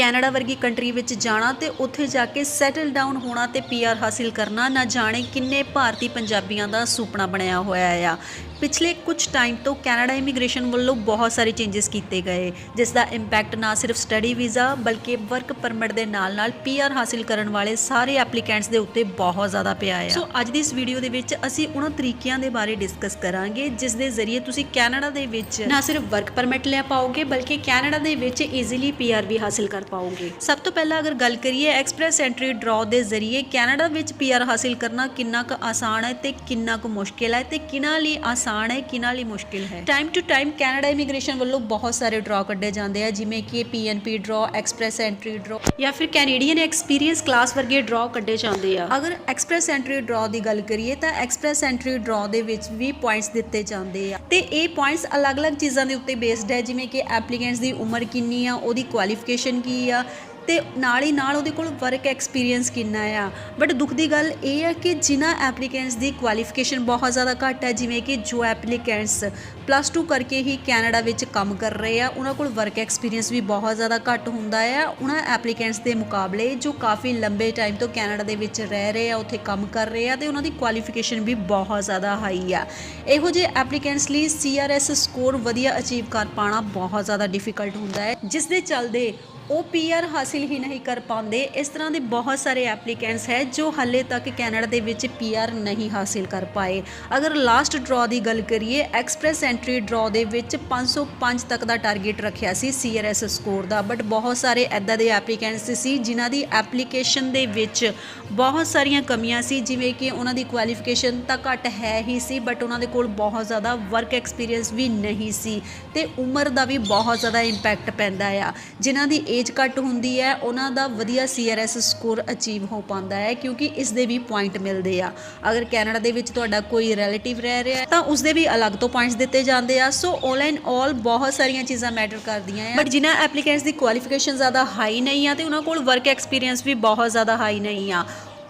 Canada ਵਰਗੀ country ਵਿੱਚ ਜਾਣਾ ਤੇ ਉੱਥੇ ਜਾ ਕੇ ਸੈਟਲ ਡਾਊਨ ਹੋਣਾ ਤੇ ਪੀਆਰ ਹਾਸਿਲ ਕਰਨਾ, ਨਾ ਜਾਣੇ ਕਿੰਨੇ ਭਾਰਤੀ ਪੰਜਾਬੀਆਂ ਦਾ ਸੁਪਨਾ ਬਣਿਆ ਹੋਇਆ ਆ। ਪਿਛਲੇ ਕੁਝ ਟਾਈਮ ਤੋਂ ਕੈਨੇਡਾ ਇਮੀਗ੍ਰੇਸ਼ਨ ਵੱਲੋਂ ਬਹੁਤ ਸਾਰੇ ਚੇਂਜਸ ਕੀਤੇ ਗਏ, ਜਿਸ ਦਾ ਇੰਪੈਕਟ ਨਾ ਸਿਰਫ ਸਟੱਡੀ ਵੀਜ਼ਾ ਬਲਕਿ ਵਰਕ ਪਰਮਿਟ ਦੇ ਨਾਲ-ਨਾਲ ਪੀਆਰ ਹਾਸਿਲ ਕਰਨ ਵਾਲੇ ਸਾਰੇ ਐਪਲੀਕੈਂਟਸ ਦੇ ਉੱਤੇ ਬਹੁਤ ਜ਼ਿਆਦਾ ਪਿਆ ਹੈ ਸੋ ਅੱਜ ਦੀ ਇਸ ਵੀਡੀਓ ਦੇ ਵਿੱਚ ਅਸੀਂ ਉਹਨਾਂ ਤਰੀਕਿਆਂ ਦੇ ਬਾਰੇ ਡਿਸਕਸ ਕਰਾਂਗੇ, ਜਿਸ ਦੇ ਜ਼ਰੀਏ ਤੁਸੀਂ ਕੈਨੇਡਾ ਦੇ ਵਿੱਚ ਨਾ ਸਿਰਫ ਵਰਕ ਪਰਮਿਟ ਲੈ ਪਾਓਗੇ, ਬਲਕਿ ਕੈਨੇਡਾ ਦੇ ਵਿੱਚ ਈਜ਼ੀਲੀ ਪੀਆਰ ਵੀ ਹਾਸਿਲ ਕਰ ਪਾਓਗੇ? ਸਭ ਤੋਂ ਪਹਿਲਾਂ ਅਗਰ ਗੱਲ ਕਰੀਏ ਐਕਸਪ੍ਰੈਸ ਐਂਟਰੀ ਡਰਾਅ ਦੇ ਜ਼ਰੀਏ ਕੈਨੇਡਾ ਵਿੱਚ ਪੀਆਰ ਹਾਸਿਲ ਕਰਨਾ ਕਿੰਨਾ ਕੁ ਆਸਾਨ ਹੈ ਤੇ ਕਿੰਨਾ ਕੁ ਮੁਸ਼ਕਿਲ ਹੈ ਤੇ ਕਿਨਾਂ ਲਈ ਆਸਾਨ ਹੈ ਕਿਨਾਂ ਲਈ ਮੁਸ਼ਕਿਲ ਹੈ? Time to time Canada immigration ਵੱਲੋਂ ਬਹੁਤ ਸਾਰੇ ਡਰਾਅ ਕੱਢੇ ਜਾਂਦੇ ਆ ਜਿਵੇਂ ਕਿ PNP draw express entry draw ਜਾਂ ਫਿਰ ਕੈਨੇਡੀਅਨ ਐਕਸਪੀਰੀਅੰਸ ਕਲਾਸ ਵਰਗੇ ਡਰਾਅ ਕੱਢੇ ਜਾਂਦੇ ਆ। ਅਗਰ ਐਕਸਪ੍ਰੈਸ ਐਂਟਰੀ ਡਰਾਅ ਦੀ ਗੱਲ ਕਰੀਏ ਤਾਂ ਐਕਸਪ੍ਰੈਸ ਐਂਟਰੀ ਡਰਾਅ ਦੇ ਵਿੱਚ ਵੀ ਪੁਆਇੰਟਸ ਦਿੱਤੇ ਜਾਂਦੇ ਆ। ਤੇ ਇਹ ਪੁਆਇੰਟਸ ਅਲੱਗ-ਅਲੱਗ ਚੀਜ਼ਾਂ ਦੇ ਉੱਤੇ ਬੇਸਡ ਹੈ ਜਿਵੇਂ ਕਿ ਐਪਲੀਕੈਂਟਸ ਦੀ ਉਮਰ ਕਿੰਨੀ ਆ ਉਹਦੀ ਕੁਆਲੀਫਿਕੇਸ਼ਨ ਕੀ ਆ ਤੇ ਨਾਲ ਹੀ ਨਾਲ ਉਹਦੇ ਕੋਲ ਵਰਕ ਐਕਸਪੀਰੀਅੰਸ ਕਿੰਨਾ ਆ। ਬਟ ਦੁੱਖ ਦੀ ਗੱਲ ਇਹ ਆ ਕਿ ਜਿਨ੍ਹਾਂ ਐਪਲੀਕੈਂਟਸ ਦੀ ਕੁਆਲੀਫਿਕੇਸ਼ਨ ਬਹੁਤ ਜ਼ਿਆਦਾ ਘੱਟ ਹੈ, ਜਿਵੇਂ ਕਿ ਜੋ ਐਪਲੀਕੈਂਟਸ ਪਲੱਸ 2 ਕਰਕੇ ਹੀ ਕੈਨੇਡਾ ਵਿੱਚ ਕੰਮ ਕਰ ਰਹੇ ਆ, ਉਹਨਾਂ ਕੋਲ ਵਰਕ ਐਕਸਪੀਰੀਅੰਸ ਵੀ ਬਹੁਤ ਜ਼ਿਆਦਾ ਘੱਟ ਹੁੰਦਾ ਆ। ਉਹਨਾਂ ਐਪਲੀਕੈਂਟਸ ਦੇ ਮੁਕਾਬਲੇ ਜੋ ਕਾਫੀ ਲੰਬੇ ਟਾਈਮ ਤੋਂ ਕੈਨੇਡਾ ਦੇ ਵਿੱਚ ਰਹਿ ਰਹੇ ਆ, ਉੱਥੇ ਕੰਮ ਕਰ ਰਹੇ ਆ ਤੇ ਉਹਨਾਂ ਦੀ ਕੁਆਲੀਫਿਕੇਸ਼ਨ ਵੀ ਬਹੁਤ ਜ਼ਿਆਦਾ ਹਾਈ ਆ। ਇਹੋ ਜਿਹੇ ਐਪਲੀਕੈਂਟਸ ਲਈ ਸੀਆਰਐਸ ਸਕੋਰ ਵਧੀਆ ਅਚੀਵ ਕਰ ਪਾਣਾ ਬਹੁਤ ਜ਼ਿਆਦਾ ਡਿਫਿਕਲਟ ਹੁੰਦਾ ਹੈ। ਜਿਸ ਦੇ ਚੱਲਦੇ ਉਹ ਪੀਆਰ ਹਾਸਿਲ ਹੀ ਨਹੀਂ ਕਰ ਪਾਉਂਦੇ। ਇਸ ਤਰ੍ਹਾਂ ਦੇ ਬਹੁਤ ਸਾਰੇ ਐਪਲੀਕੈਂਟਸ ਹੈ ਜੋ ਹਾਲੇ ਤੱਕ ਕੈਨੇਡਾ ਦੇ ਵਿੱਚ ਪੀਆਰ ਨਹੀਂ ਹਾਸਿਲ ਕਰ ਪਾਏ। ਅਗਰ ਲਾਸਟ ਡਰਾਅ ਦੀ ਗੱਲ ਕਰੀਏ ਐਕਸਪ੍ਰੈਸ ਐਂਟਰੀ ਡਰਾਅ ਦੇ ਵਿੱਚ 505 ਤੱਕ ਦਾ ਟਾਰਗੇਟ ਰੱਖਿਆ ਸੀ ਸੀਆਰਐਸ ਸਕੋਰ ਦਾ। ਬਟ ਬਹੁਤ ਸਾਰੇ ਐਦਾਂ ਦੇ ਐਪਲੀਕੈਂਟਸ ਸੀ ਜਿਨ੍ਹਾਂ ਦੀ ਐਪਲੀਕੇਸ਼ਨ ਦੇ ਵਿੱਚ ਬਹੁਤ ਸਾਰੀਆਂ ਕਮੀਆਂ ਸੀ। ਜਿਵੇਂ ਕਿ ਉਹਨਾਂ ਦੀ ਕੁਆਲੀਫਿਕੇਸ਼ਨ ਤਾਂ ਘੱਟ ਹੈ ਹੀ ਸੀ ਬਟ ਉਹਨਾਂ ਦੇ ਕੋਲ ਬਹੁਤ ਜ਼ਿਆਦਾ ਵਰਕ ਐਕਸਪੀਰੀਅੰਸ ਵੀ ਨਹੀਂ ਸੀ। ਤੇ ਉਮਰ ਦਾ ਵੀ ਬਹੁਤ ਜ਼ਿਆਦਾ ਇੰਪੈਕਟ ਪੈਂਦਾ ਆ। ਜਿਨ੍ਹਾਂ ਦੀ ਏਜ ਘੱਟ ਹੁੰਦੀ ਹੈ, ਉਹਨਾਂ ਦਾ ਵਧੀਆ ਸੀਆਰਐਸ ਸਕੋਰ ਅਚੀਵ ਹੋ ਪਾਉਂਦਾ ਹੈ ਕਿਉਂਕਿ ਇਸ ਦੇ ਵੀ ਪੁਆਇੰਟ ਮਿਲਦੇ ਆ। ਅਗਰ ਕੈਨੇਡਾ ਦੇ ਵਿੱਚ ਤੁਹਾਡਾ ਕੋਈ ਰਿਲੇਟਿਵ ਰਹਿ ਰਿਹਾ ਤਾਂ ਉਸ ਦੇ ਵੀ ਅਲੱਗ ਤੋਂ ਪੁਆਇੰਟਸ ਦਿੱਤੇ ਜਾਂਦੇ ਆ। ਸੋ ਆਨਲਾਈਨ ਆਲ ਬਹੁਤ ਸਾਰੀਆਂ ਚੀਜ਼ਾਂ ਮੈਟਰ ਕਰਦੀਆਂ ਆ। ਬਟ ਜਿਨ੍ਹਾਂ ਐਪਲੀਕੈਂਟਸ ਦੀ ਕੁਆਲੀਫਿਕੇਸ਼ਨ ਜ਼ਿਆਦਾ ਹਾਈ ਨਹੀਂ ਆ ਤੇ ਉਹਨਾਂ ਕੋਲ ਵਰਕ ਐਕਸਪੀਰੀਅੰਸ ਵੀ ਬਹੁਤ ਜ਼ਿਆਦਾ ਹਾਈ ਨਹੀਂ ਆ।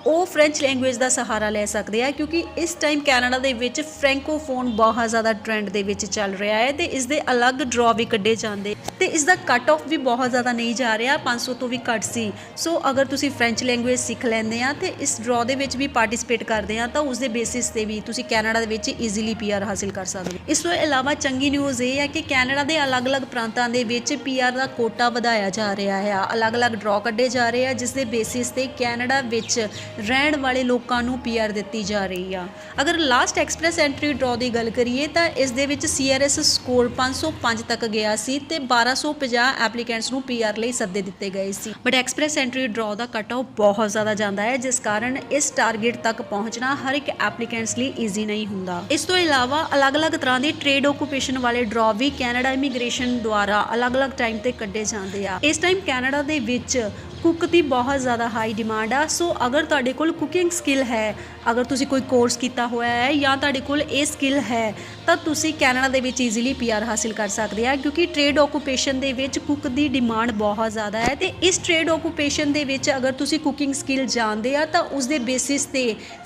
ਉਹ ਫ੍ਰੈਂਚ ਲੈਂਗੁਏਜ ਦਾ ਸਹਾਰਾ ਲੈ ਸਕਦੇ ਆ, ਕਿਉਂਕਿ ਇਸ ਟਾਈਮ ਕੈਨੇਡਾ ਦੇ ਵਿੱਚ ਫ੍ਰੈਂਕੋਫੋਨ ਬਹੁਤ ਜ਼ਿਆਦਾ ਟ੍ਰੈਂਡ ਦੇ ਵਿੱਚ ਚੱਲ ਰਿਹਾ ਹੈ ਤੇ ਇਸ ਦੇ ਅਲੱਗ ਡਰਾਅ ਵੀ ਕੱਢੇ ਜਾਂਦੇ। ਤੇ ਇਸ ਦਾ ਕੱਟ ਆਫ ਵੀ ਬਹੁਤ ਜ਼ਿਆਦਾ ਨਹੀਂ ਜਾ ਰਿਹਾ 500 ਤੋਂ ਵੀ ਘੱਟ ਸੀ। ਸੋ ਅਗਰ ਤੁਸੀਂ ਫ੍ਰੈਂਚ ਲੈਂਗੁਏਜ ਸਿੱਖ ਲੈਂਦੇ ਆ ਤੇ ਇਸ ਡਰਾਅ ਦੇ ਵਿੱਚ ਵੀ ਪਾਰਟਿਸਿਪੇਟ ਕਰਦੇ ਆ, ਤਾਂ ਉਸ ਦੇ ਬੇਸਿਸ ਤੇ ਵੀ ਤੁਸੀਂ ਕੈਨੇਡਾ ਦੇ ਵਿੱਚ ਈਜ਼ੀਲੀ ਪੀਆਰ ਹਾਸਿਲ ਕਰ ਸਕਦੇ ਹੋ। ਇਸ ਤੋਂ ਇਲਾਵਾ ਚੰਗੀ ਨਿਊਜ਼ ਇਹ ਹੈ ਕਿ ਕੈਨੇਡਾ ਦੇ ਅਲੱਗ-ਅਲੱਗ ਪ੍ਰਾਂਤਾਂ ਦੇ ਵਿੱਚ ਪੀਆਰ ਦਾ ਕੋਟਾ ਵਧਾਇਆ ਜਾ ਰਿਹਾ ਹੈ। ਅਲੱਗ-ਅਲੱਗ ਡਰਾਅ ਕੱਢੇ ਜਾ ਰਹੇ ਆ ਜਿਸ ਦੇ ਬੇਸਿਸ ਤੇ ਕੈਨੇਡਾ ਵਿੱਚ ਰਹਿਣ ਵਾਲੇ ਲੋਕਾਂ ਨੂੰ ਪੀਆਰ ਦਿੱਤੀ ਜਾ ਰਹੀ ਆ। ਅਗਰ ਲਾਸਟ ਐਕਸਪ੍ਰੈਸ ਐਂਟਰੀ ਡਰਾਅ ਦੀ ਗੱਲ ਕਰੀਏ ਤਾਂ ਇਸ ਦੇ ਵਿੱਚ ਸੀਆਰਐਸ ਸਕੋਰ 505 ਤੱਕ ਗਿਆ ਸੀ ਤੇ 1250 ਐਪਲੀਕੈਂਟਸ ਨੂੰ ਪੀਆਰ ਲਈ ਸੱਦੇ ਦਿੱਤੇ ਗਏ ਸੀ। ਬਟ ਐਕਸਪ੍ਰੈਸ ਐਂਟਰੀ ਡਰਾਅ ਦਾ ਕੱਟ ਆਫ ਬਹੁਤ ਜ਼ਿਆਦਾ ਜਾਂਦਾ ਹੈ, ਜਿਸ ਕਾਰਨ ਇਸ ਟਾਰਗੇਟ ਤੱਕ ਪਹੁੰਚਣਾ ਹਰ ਇੱਕ ਐਪਲੀਕੈਂਟਸ ਲਈ ਈਜ਼ੀ ਨਹੀਂ ਹੁੰਦਾ। ਇਸ ਤੋਂ ਇਲਾਵਾ ਅਲੱਗ-ਅਲੱਗ ਤਰ੍ਹਾਂ ਦੇ ਟ੍ਰੇਡ ਓਕੂਪੇਸ਼ਨ ਵਾਲੇ ਡਰਾਅ ਵੀ ਕੈਨੇਡਾ ਇਮੀਗ੍ਰੇਸ਼ਨ ਦੁਆਰਾ ਅਲੱਗ-ਅਲੱਗ ਟਾਈਮ ਤੇ ਕੱਢੇ ਜਾਂਦੇ ਆ। ਇਸ ਟਾਈਮ ਕੈਨੇਡਾ ਦੇ ਵਿੱਚ ਕੁੱਕ ਦੀ ਬਹੁਤ ਜ਼ਿਆਦਾ ਹਾਈ ਡਿਮਾਂਡ ਆ। ਸੋ ਅਗਰ ਤੁਹਾਡੇ ਕੋਲ ਕੁਕਿੰਗ ਸਕਿੱਲ ਹੈ, ਅਗਰ ਤੁਸੀਂ ਕੋਈ ਕੋਰਸ ਕੀਤਾ ਹੋਇਆ ਹੈ ਜਾਂ ਤੁਹਾਡੇ ਕੋਲ ਇਹ ਸਕਿੱਲ ਹੈ, ਤਾਂ ਤੁਸੀਂ ਕੈਨੇਡਾ ਦੇ ਵਿੱਚ ਈਜ਼ੀਲੀ ਪੀਆਰ ਹਾਸਿਲ ਕਰ ਸਕਦੇ ਆ, ਕਿਉਂਕਿ ਟ੍ਰੇਡ ਓਕੂਪੇਸ਼ਨ ਦੇ ਵਿੱਚ ਕੁੱਕ ਦੀ ਡਿਮਾਂਡ ਬਹੁਤ ਜ਼ਿਆਦਾ ਹੈ। ਤੇ ਇਸ ਟ੍ਰੇਡ ਓਕੂਪੇਸ਼ਨ ਦੇ ਵਿੱਚ ਅਗਰ ਤੁਸੀਂ ਕੁਕਿੰਗ ਸਕਿੱਲ ਜਾਣਦੇ ਆ, ਤਾਂ ਉਸ ਦੇ ਬੇਸਿਸ ਤੇ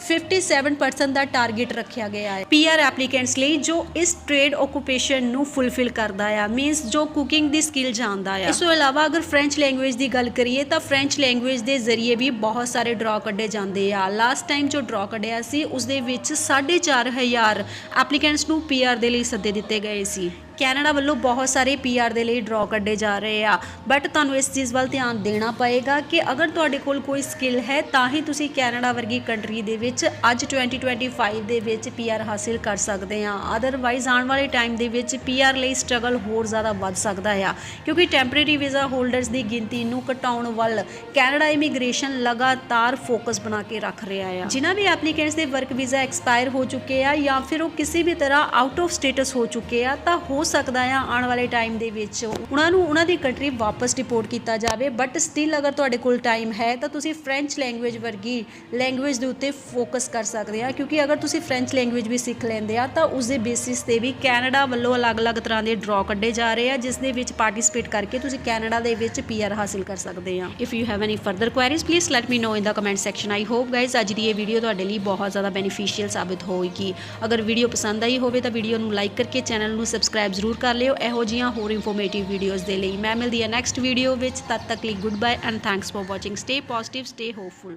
57% ਦਾ ਟਾਰਗੇਟ ਰੱਖਿਆ ਗਿਆ ਹੈ ਪੀਆਰ ਐਪਲੀਕੈਂਟਸ ਲਈ, ਜੋ ਇਸ ਟ੍ਰੇਡ ਓਕੂਪੇਸ਼ਨ ਨੂੰ ਫੁੱਲਫਿਲ ਕਰਦਾ ਆ। ਮੀਨਸ ਜੋ ਕੁਕਿੰਗ ਦੀ ਸਕਿੱਲ ਜਾਣਦਾ ਆ। ਇਸ ਤੋਂ ਇਲਾਵਾ ਅਗਰ ਫ੍ਰੈਂਚ ਲੈਂਗੁਏਜ ਦੀ ਗੱਲ ਕਰੀਏ, ਤਾਂ ਫ੍ਰੈਂਚ ਲੈਂਗੁਏਜ ਦੇ ਜ਼ਰੀਏ ਵੀ ਬਹੁਤ ਸਾਰੇ ਡਰਾਅ ਕੱਢੇ ਜਾਂਦੇ ਆ। ਲਾਸਟ ਟਾਈਮ ਜੋ ਡਰਾਅ ਕੱਢਿਆ ਸੀ ਉਸ ਦੇ ਵਿੱਚ 4500 ਐਪਲੀਕੈਂਟਸ ਨੂੰ ਪੀਆਰ ਦੇ ਲਈ ਸੱਦੇ ਦਿੱਤੇ ਗਏ ਸੀ। ਕੈਨੇਡਾ ਵੱਲੋਂ ਬਹੁਤ ਸਾਰੇ ਪੀਆਰ ਦੇ ਲਈ ਡਰਾਅ ਕੱਢੇ ਜਾ ਰਹੇ ਆ। ਬਟ ਤੁਹਾਨੂੰ ਇਸ ਚੀਜ਼ ਵੱਲ ਧਿਆਨ ਦੇਣਾ ਪਏਗਾ ਕਿ ਅਗਰ ਤੁਹਾਡੇ ਕੋਲ ਕੋਈ ਸਕਿੱਲ ਹੈ, ਤਾਂ ਹੀ ਤੁਸੀਂ ਕੈਨੇਡਾ ਵਰਗੀ ਕੰਟਰੀ ਦੇ ਵਿੱਚ ਅੱਜ 2025 ਦੇ ਵਿੱਚ ਪੀਆਰ ਹਾਸਿਲ ਕਰ ਸਕਦੇ ਆ। ਅਦਰਵਾਈਜ਼ ਆਉਣ ਵਾਲੇ ਟਾਈਮ ਦੇ ਵਿੱਚ ਪੀਆਰ ਲਈ ਸਟਰਗਲ ਹੋਰ ਜ਼ਿਆਦਾ ਵੱਧ ਸਕਦਾ ਆ। ਕਿਉਂਕਿ ਟੈਂਪਰੇਰੀ ਵੀਜ਼ਾ ਹੋਲਡਰਸ ਦੀ ਗਿਣਤੀ ਨੂੰ ਘਟਾਉਣ ਵੱਲ ਕੈਨੇਡਾ ਇਮੀਗ੍ਰੇਸ਼ਨ ਲਗਾਤਾਰ ਫੋਕਸ ਬਣਾ ਕੇ ਰੱਖ ਰਿਹਾ ਆ। ਜਿਨ੍ਹਾਂ ਵੀ ਐਪਲੀਕੈਂਟਸ ਦੇ ਵਰਕ ਵੀਜ਼ਾ ਐਕਸਪਾਇਰ ਹੋ ਚੁੱਕੇ ਆ ਜਾਂ ਫਿਰ ਉਹ ਕਿਸੇ ਵੀ ਤਰ੍ਹਾਂ ਆਊਟ ਆਫ ਸਟੇਟਸ ਹੋ ਚੁੱਕੇ ਆ, ਤਾਂ ਹੋ ਸਕਦਾ ਆ ਆਉਣ ਵਾਲੇ ਟਾਈਮ ਦੇ ਵਿੱਚ। ਉਹਨਾਂ ਨੂੰ, ਉਹਨਾਂ ਦੀ ਕੰਟਰੀ ਵਾਪਸ ਡਿਪੋਰਟ ਕੀਤਾ ਜਾਵੇ ਬਟ ਸਟਿਲ ਅਗਰ ਤੁਹਾਡੇ ਕੋਲ ਟਾਈਮ ਹੈ, ਤਾਂ ਤੁਸੀਂ ਫ੍ਰੈਂਚ ਲੈਂਗੁਏਜ ਵਰਗੀ ਲੈਂਗੁਏਜ ਦੇ ਉੱਤੇ ਫੋਕਸ ਕਰ ਸਕਦੇ ਆ, ਕਿਉਂਕਿ ਅਗਰ ਤੁਸੀਂ ਫ੍ਰੈਂਚ ਲੈਂਗੁਏਜ ਵੀ ਸਿੱਖ ਲੈਂਦੇ ਆ, ਤਾਂ ਉਸ ਦੇ ਬੇਸਿਸ ਤੇ ਵੀ ਕੈਨੇਡਾ ਵੱਲੋਂ ਅਲੱਗ-ਅਲੱਗ ਤਰ੍ਹਾਂ ਦੇ ਡਰਾਅ ਕੱਢੇ ਜਾ ਰਹੇ ਆ, ਜਿਸ ਦੇ ਵਿੱਚ ਪਾਰਟਿਸਿਪੇਟ ਕਰਕੇ ਤੁਸੀਂ ਕੈਨੇਡਾ ਦੇ ਵਿੱਚ ਪੀਆਰ ਹਾਸਿਲ ਕਰ ਸਕਦੇ ਆ। If you have any further queries please let me know in the comment section I hope guys ਅੱਜ ਦੀ ਇਹ ਵੀਡੀਓ ਤੁਹਾਡੇ ਲਈ ਬਹੁਤ ਜ਼ਿਆਦਾ ਬੈਨੀਫੀਸ਼ੀਅਲ ਸਾਬਿਤ ਹੋਏਗੀ। ਅਗਰ ਵੀਡੀਓ ਪਸੰਦ ਆਈ ਹੋਵੇ ਤਾਂ ਵੀਡੀਓ ਨੂੰ ਲਾਈਕ ਕਰਕੇ ਚੈਨਲ ਨੂੰ ਸਬਸਕ੍ਰਾਈਬ ਜ਼ਰੂਰ ਕਰ ਲਿਓ। ਇਹੋ ਜਿਹੀਆਂ ਹੋਰ ਇਨਫੋਰਮੇਟਿਵ ਵੀਡੀਓਜ਼ ਦੇ ਲਈ ਮੈਂ ਮਿਲਦੀ ਹਾਂ ਨੈਕਸਟ ਵੀਡੀਓ ਵਿੱਚ। ਤਦ ਤੱਕ ਲਈ goodbye and thanks for watching stay positive stay hopeful